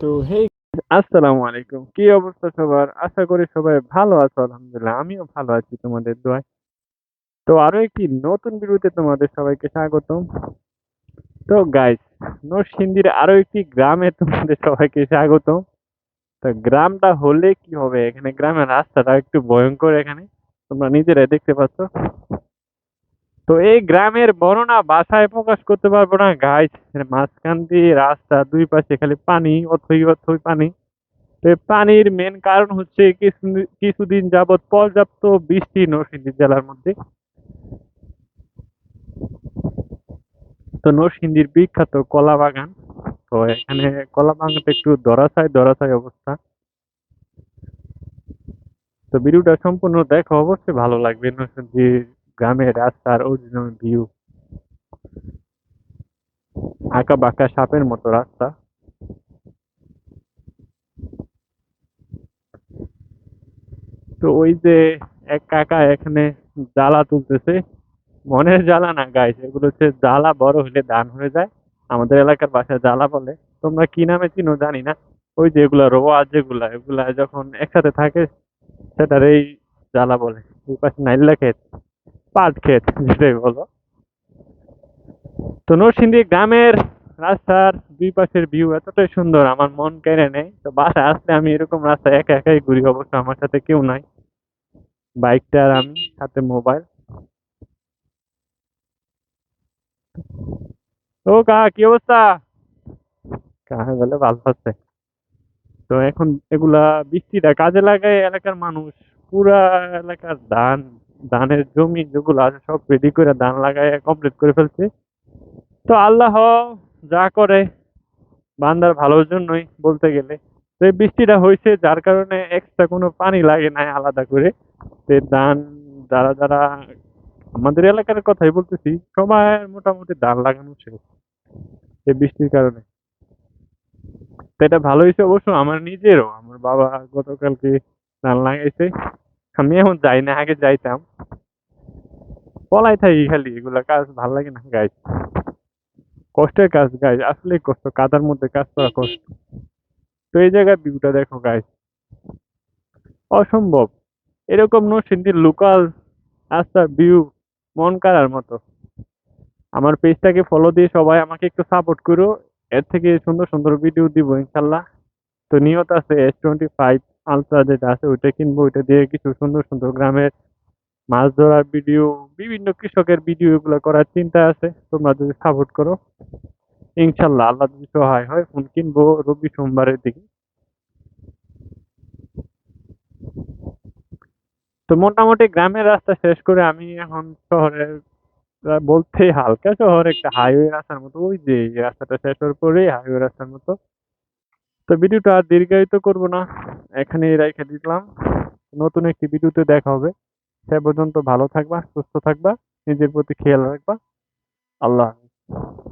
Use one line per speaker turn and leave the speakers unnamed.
তো হেই আসসালামু আলাইকুম। কি অবস্থা সবার? আশা করি সবাই ভালো আছো, আলহামদুলিল্লাহ। আমিও ভালো আছি তোমাদের দোয়ায়। তো, আরও একটি নতুন ভিডিওতে তোমাদের সবাইকে স্বাগতম। তো গাইস নরসিংদীর আরও একটি গ্রামে তোমাদের সবাইকে স্বাগতম। তো, গ্রামটা হলে কি হবে? এখানে গ্রামের রাস্তাটা একটু ভয়ঙ্কর এখানে। তোমরা নিজেরাই দেখতে পাচ্ছ। তো এই গ্রামের বর্ণনা বাসায় প্রকাশ করতে পারব না। গাইস মাঝখান দিয়ে রাস্তা, দুই পাশে খালি পানি, অথই অথই পানি। তো পানির মেন কারণ হচ্ছে কিছুদিন যাবৎ পর্যাপ্ত বৃষ্টি নরসিংদী জেলার মধ্যে। তো নরসিংদীর বিখ্যাত কলা বাগান। তো এখানে কলা বাগানটা একটু ধরাছাই ধরাছাই অবস্থা। তো ভিডিওটা সম্পূর্ণ দেখো, অবশ্যই ভালো লাগবে নরসিংদীর গ্রামের রাস্তার অরিজিনাল ভিউ আঁকা বাঁকা সাপের মতো রাস্তা। তো ওই যে এক কাকা এখানে জ্বালা তুলতেছে। মনের জ্বালা না গাইছে এগুলো হচ্ছে জ্বালা বড় হলে ধান হয়ে যায়। আমাদের এলাকার ভাষায় জ্বালা বলে। তোমরা কি নামে চিনো জানি না। ওই যে এগুলা রোয়া যেগুলা, এগুলা যখন একসাথে থাকে, সেটার এই জ্বালা বলে। ওই পাশে নাইল্লা ক্ষেত পাট ক্ষেত, যেটাই বলো। তো নরসিংদী গ্রামের রাস্তার দুই পাশের ভিউ এতটাই সুন্দর, আমার মন কেড়ে নেয়। তো বাসায় আসলে আমি এরকম রাস্তায় একা একাই ঘুরি, অবশ্য আমার সাথে কেউ নাই। বাইকটা আর আমি, সাথে মোবাইল ও কা কি অবস্থা? কাহা বলে, ভালো আছে। তো এখন এগুলা বৃষ্টিটা কাজে লাগায় এলাকার মানুষ, পুরা এলাকার ধান ধানের জমি যেগুলো আছে সব রেডি করে ধান লাগায় কমপ্লিট করে ফেলছে। তো আল্লাহ যা করে, বান্দার ভালোর জন্যই বলতে গেলে। তো এই বৃষ্টিটা হয়েছে, যার কারণে এক্সট্রা কোনো পানি লাগে নাই আলাদা করে। তো ধান যারা যারা, আমাদের এলাকার কথাই বলতেছি, সবাই মোটামুটি ধান লাগানো শেষ এই বৃষ্টির কারণে। তো এটা ভালো হয়েছে অবশ্য আমার নিজেরও। আমার বাবা গতকালকে ধান লাগাইছে। আমি এখন যাই না, আগে যাইতাম। পলাই থাকি খালি, এগুলা কাজ ভালো লাগে না গাইজ কষ্টের কাজ গাইজ আসলেই কষ্ট, কাদার মধ্যে কাজ করা কষ্ট। তো এই জায়গায় ভিউটা দেখো গাইজ অসম্ভব। এরকম নরসিংদীর লোকাল রাস্তার ভিউ মন কাড়ার মতো। আমার পেজটাকে ফলো দিয়ে সবাই আমাকে একটু সাপোর্ট করো। এর থেকে সুন্দর সুন্দর ভিডিও দিব, ইনশাল্লাহ। তো নিয়ত আছে এস টোয়েন্টি ফাইভ আলট্রা যেটা আছে ওইটা কিনবো। ওইটা দিয়ে কিছু সুন্দর সুন্দর গ্রামের মাছ ধরার ভিডিও বিভিন্ন কৃষকের ভিডিও এগুলো করার চিন্তা আছে। তোমরা যদি সাপোর্ট করো ইনশাল্লাহ আল্লাহ যদি সহায় হয় ফোন কিনবো রবি সোমবারের দিকে। তো মোটামুটি গ্রামের রাস্তা শেষ করে আমি এখন শহরের বলতে হালকা শহর একটা হাইওয়ে রাস্তার মতো। ওই যে রাস্তাটা শেষ হওয়ার পরে হাইওয়ে রাস্তার মতো। তো ভিডিওটা আর দীর্ঘায়িত করব না। এখানেই রেখে দিলাম। নতুন একটি ভিডিওতে দেখা হবে। সে পর্যন্ত ভালো থাকবা, সুস্থ থাকবা, নিজের প্রতি খেয়াল রাখবা। আল্লাহ।